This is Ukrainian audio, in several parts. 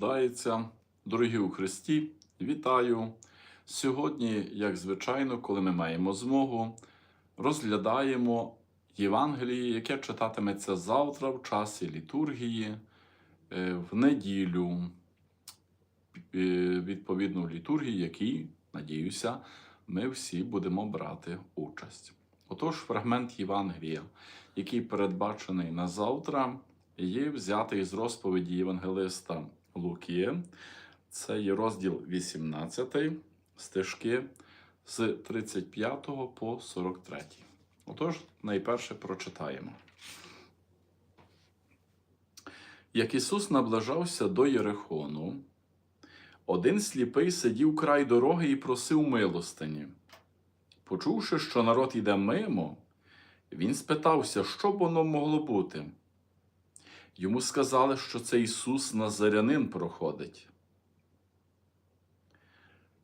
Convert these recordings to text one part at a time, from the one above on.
Дається, дорогі у Христі, вітаю! Сьогодні, як звичайно, коли ми маємо змогу, розглядаємо Євангеліє, яке читатиметься завтра в часі літургії, е, в неділю, е, відповідно в літургії, якій, надіюся, ми всі будемо брати участь. Отож, фрагмент Євангелія, який передбачений на завтра, є взятий з розповіді Євангелиста Луки. Це є розділ 18, стежки з 35 по 43. Отож, найперше прочитаємо. Як Ісус наближався до Єрихону, один сліпий сидів край дороги і просив милостині. Почувши, що народ іде мимо, він спитався, що б воно могло бути. Йому сказали, що це Ісус Назарянин проходить.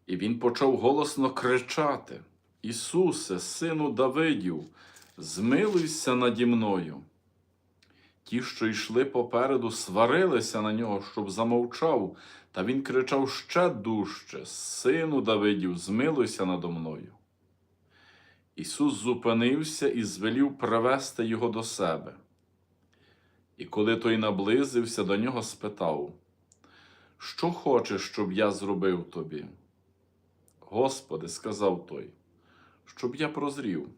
І він почав голосно кричати: Ісусе, сину Давидів, змилуйся наді мною. Ті, що йшли попереду, сварилися на нього, щоб замовчав, та він кричав ще дужче: Сину Давидів, змилуйся надо мною. Ісус зупинився і звелів привести його до себе. І коли той наблизився до нього, спитав, Що хочеш, щоб я зробив тобі? Господи, сказав той, щоб я прозрів.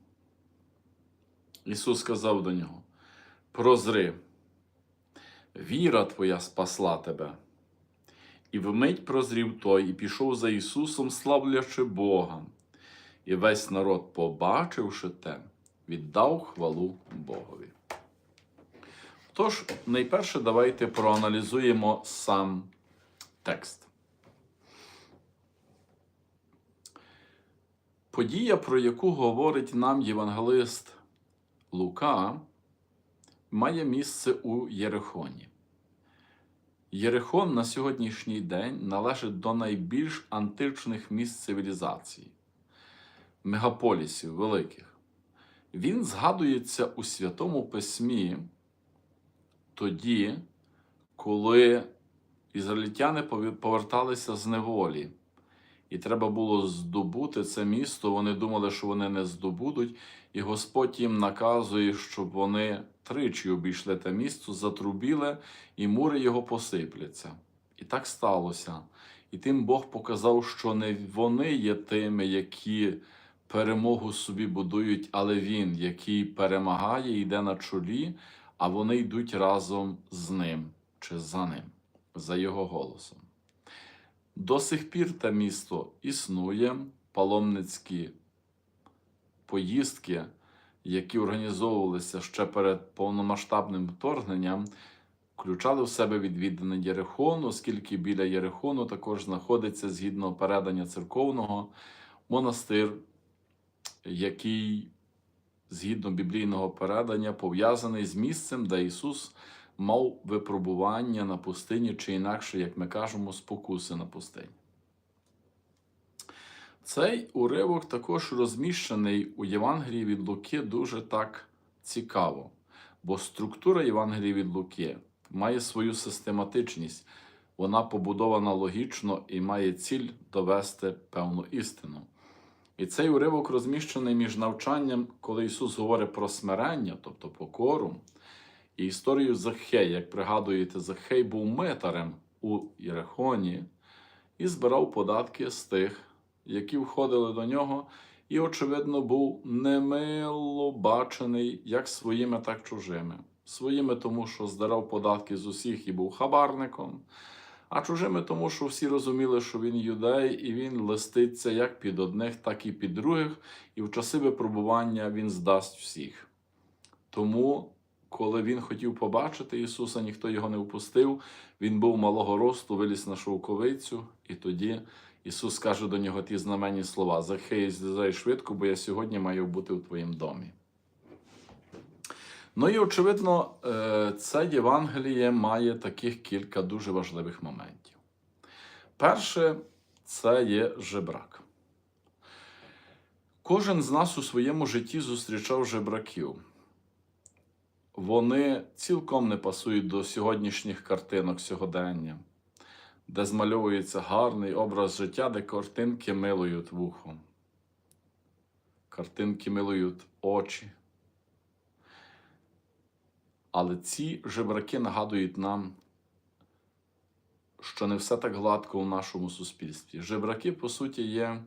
Ісус сказав до нього: Прозри, віра твоя спасла тебе. І вмить прозрів той, і пішов за Ісусом, славлячи Бога. І весь народ, побачивши те, віддав хвалу Богові. Тож, найперше, давайте проаналізуємо сам текст. Подія, про яку говорить нам євангелист Лука, має місце у Єрихоні. Єрихон на сьогоднішній день належить до найбільш античних місць цивілізації, мегаполісів великих. Він згадується у Святому Письмі тоді, коли ізраїльтяни поверталися з неволі, і треба було здобути це місто. Вони думали, що вони не здобудуть, і Господь їм наказує, щоб вони тричі обійшли те місто, затрубіли, і мури його посипляться. І так сталося. І тим Бог показав, що не вони є тими, які перемогу собі будують, але Він, який перемагає, йде на чолі, а вони йдуть разом з ним чи за ним, за його голосом. До сих пір те місто існує, паломницькі поїздки, які організовувалися ще перед повномасштабним вторгненням, включали в себе відвідини Єрихону, оскільки біля Єрихону також знаходиться згідно передання церковного монастир, який, згідно біблійного передання, пов'язаний з місцем, де Ісус мав випробування на пустині, чи інакше, як ми кажемо, спокуси на пустині. Цей уривок також розміщений у Євангелії від Луки дуже так цікаво, бо структура Євангелії від Луки має свою систематичність, вона побудована логічно і має ціль довести певну істину. І цей уривок розміщений між навчанням, коли Ісус говорить про смирення, тобто покору, і історію Захея, як пригадуєте, Захей був митарем у Єрихоні і збирав податки з тих, які входили до нього, і, очевидно, був немило бачений як своїми, так чужими. Своїми, тому що здирав податки з усіх і був хабарником, а чужими, тому що всі розуміли, що він юдей, і він листиться як під одних, так і під других, і в часи випробування він здасть всіх. Тому коли він хотів побачити Ісуса, ніхто його не впустив. Він був малого росту, виліз на шовковицю, і тоді Ісус каже до нього ті знаменні слова: Захей, злізай швидко, бо я сьогодні маю бути у твоїм домі. Ну і очевидно, е, це Євангеліє має таких кілька дуже важливих моментів. Перше, це є жебрак. Кожен з нас у своєму житті зустрічав жебраків вони цілком не пасують до сьогоднішніх картинок сьогодення. де змальовується гарний образ життя, де картинки милують вухо. Картинки милують очі. Але ці жебраки нагадують нам, що не все так гладко у нашому суспільстві. Жебраки, по суті, є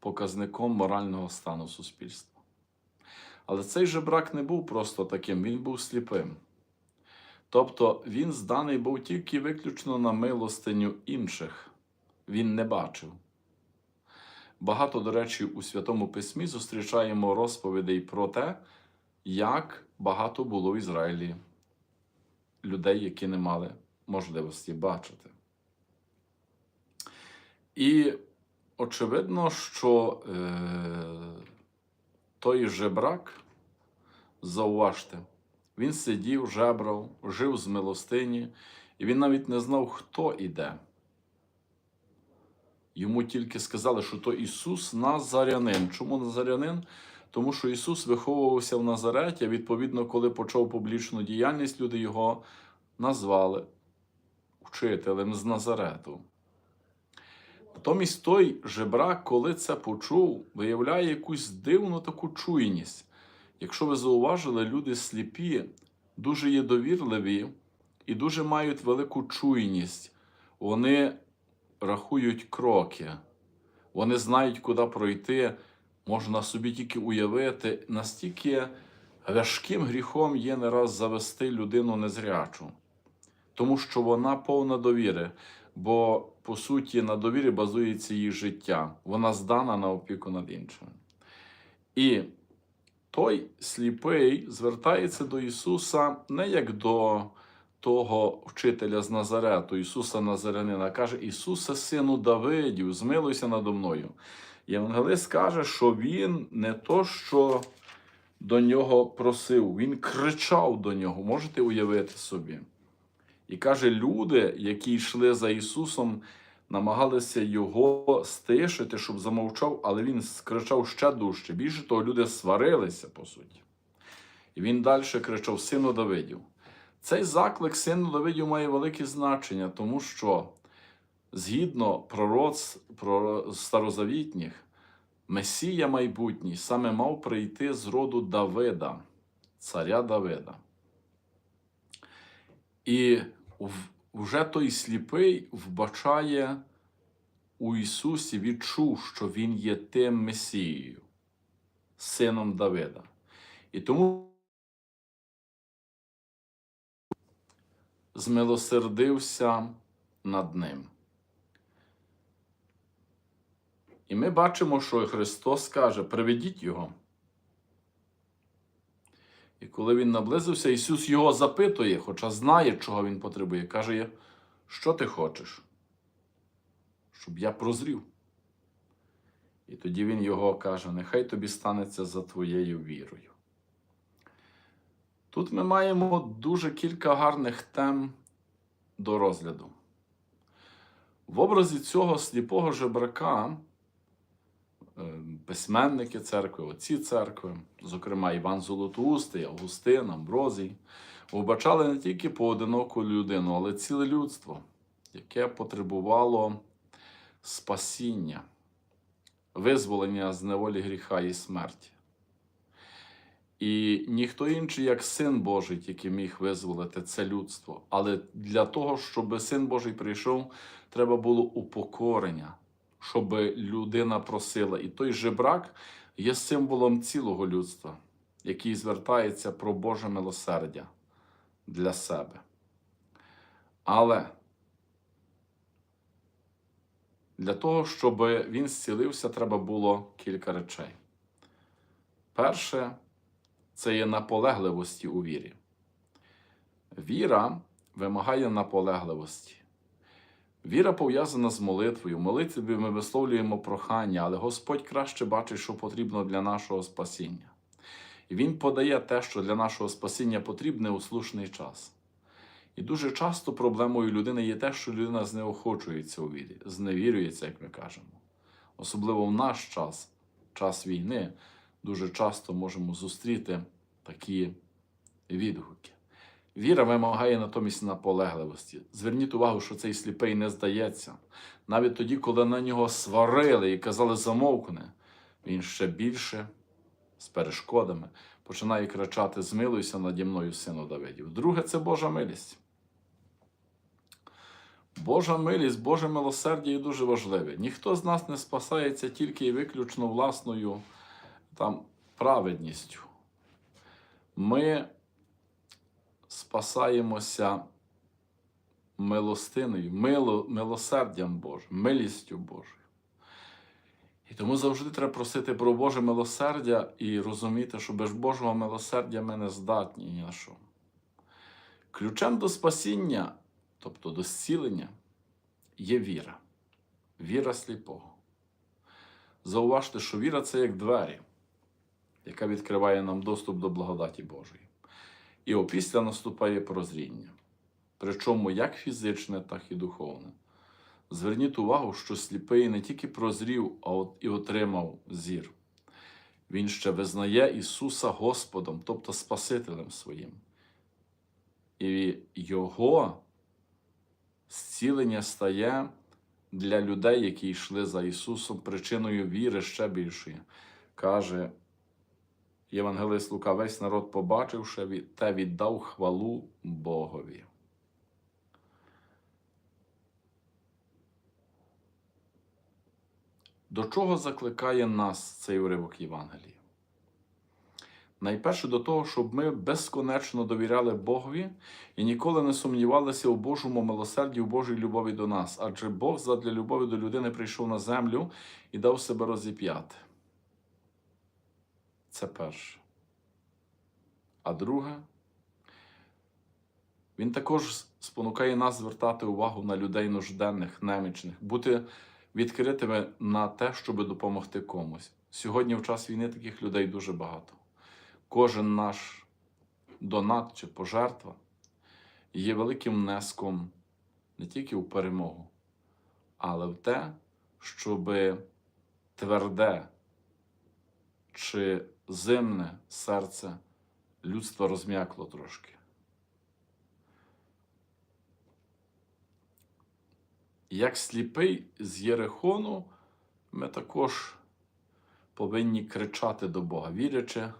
показником морального стану суспільства. Але цей жебрак не був просто таким, він був сліпим. Тобто він зданий був тільки виключно на милостиню інших, він не бачив. Багато, до речі, у Святому Письмі зустрічаємо розповідей про те, як багато було в Ізраїлі людей, які не мали можливості бачити. І очевидно, що е, той жебрак, зауважте, він сидів, жебрав, жив з милостині, і він навіть не знав, хто іде. Йому тільки сказали, що то Ісус Назарянин. Чому Назарянин? Тому що Ісус виховувався в Назареті, відповідно, коли почав публічну діяльність, люди його назвали вчителем з Назарету. Натомість той жебрак, коли це почув, виявляє якусь дивну таку чуйність. Якщо ви зауважили, люди сліпі дуже є довірливі і дуже мають велику чуйність. Вони рахують кроки, вони знають, куди пройти. Можна собі тільки уявити, настільки важким гріхом є не раз завести людину незрячу, тому що вона повна довіри, бо по суті на довірі базується її життя, вона здана на опіку над іншими. І той сліпий звертається до Ісуса не як до того вчителя з Назарету, Ісуса Назарянина, каже: Ісусе, сину Давидів, змилуйся надо мною. Євангелист каже, що він не то, що до нього просив, він кричав до нього, можете уявити собі. І каже, люди, які йшли за Ісусом, намагалися його стишити, щоб замовчав, але він кричав ще дужче. Більше того, люди сварилися, по суті. І він далі кричав: Сину Давидів. Цей заклик сину Давидів має велике значення, тому що згідно пророц, про старозавітніх, Месія майбутній саме мав прийти з роду Давида, царя Давида. І вже той сліпий вбачає у Ісусі, відчув, що Він є тим Месією, сином Давида. І тому змилосердився над ним. І ми бачимо, що Христос каже: приведіть його. І коли він наблизився, Ісус його запитує, хоча знає, чого він потребує. Каже, що ти хочеш? Щоб я прозрів. І тоді він його каже: Нехай тобі станеться за твоєю вірою. Тут ми маємо дуже кілька гарних тем до розгляду. В образі цього сліпого жебрака письменники церкви, отці церкви, зокрема Іван Золотоустий, Августин, Амброзій, вбачали не тільки поодиноку людину, але ціле людство, яке потребувало спасіння, визволення з неволі гріха і смерті. І ніхто інший, як Син Божий, який міг визволити це людство. Але для того, щоб Син Божий прийшов, треба було упокорення, щоб людина просила. І той жебрак є символом цілого людства, який звертається про Боже милосердя для себе. Але для того, щоб він зцілився, треба було кілька речей. Перше, це є наполегливості у вірі. Віра вимагає наполегливості. Віра пов'язана з молитвою. В ми висловлюємо прохання, але Господь краще бачить, що потрібно для нашого спасіння. І Він подає те, що для нашого спасіння потрібне у слушний час. І дуже часто проблемою людини є те, що людина знеохочується у вірі, зневірюється, як ми кажемо. Особливо в наш час, час війни, дуже часто можемо зустріти такі відгуки. Віра вимагає натомість наполегливості. Зверніть увагу, що цей сліпий не здається. Навіть тоді, коли на нього сварили і казали замовкни, він ще більше з перешкодами починає кричати: Змилуйся наді мною, сину Давидів. Друге, це Божа милість. Божа милість, Боже милосердя є дуже важливе. Ніхто з нас не спасається тільки і виключно власною там, праведністю. Ми спасаємося милостиною, мило, милосердям Божим, милістю Божою. І тому завжди треба просити про Боже милосердя і розуміти, що без Божого милосердя ми не здатні ні на що. Ключем до спасіння, тобто до зцілення, є віра, віра сліпого. Зауважте, що віра це як двері, яка відкриває нам доступ до благодаті Божої. І опісля наступає прозріння, причому як фізичне, так і духовне. Зверніть увагу, що сліпий не тільки прозрів, а от і отримав зір. Він ще визнає Ісуса Господом, тобто Спасителем своїм. І Його зцілення стає для людей, які йшли за Ісусом, причиною віри ще більшої. Каже Євангелист Лука, весь народ, побачивши те, віддав хвалу Богові. До чого закликає нас цей уривок Євангелії? Найперше до того, щоб ми безконечно довіряли Богові і ніколи не сумнівалися у Божому милосерді, у Божій любові до нас. Адже Бог задля любові до людини прийшов на землю і дав себе розіп'яти. Це перше. А друге, він також спонукає нас звертати увагу на людей нужденних, немічних, бути відкритими на те, щоб допомогти комусь. Сьогодні, в час війни, таких людей дуже багато. Кожен наш донат чи пожертва є великим внеском не тільки у перемогу, але в те, щоб тверде чи зимне серце людства розм'якло трошки. Як сліпий з Єрихону, ми також повинні кричати до Бога, вірячи,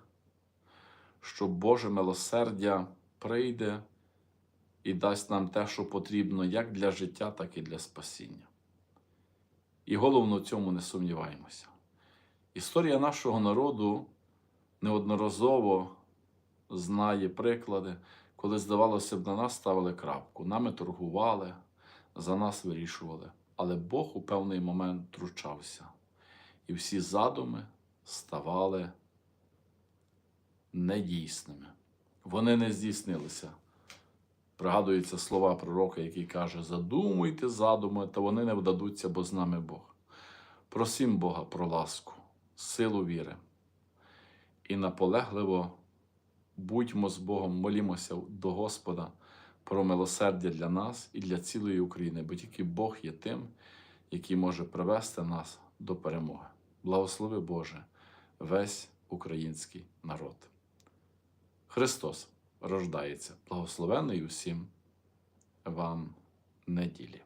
що Боже милосердя прийде і дасть нам те, що потрібно як для життя, так і для спасіння. І головно в цьому не сумніваємося. Історія нашого народу неодноразово знає приклади, коли, здавалося б, на нас ставили крапку, нами торгували, за нас вирішували. Але Бог у певний момент втручався, і всі задуми ставали недійсними. Вони не здійснилися. Пригадуються слова пророка, який каже: Задумуйте задуми, та вони не вдадуться, бо з нами Бог. Просім Бога про ласку, силу віри і наполегливо будьмо з Богом, молімося до Господа про милосердя для нас і для цілої України, бо тільки Бог є тим, який може привести нас до перемоги. Благослови Боже, весь український народ. Христос рождається, благословений усім вам неділі.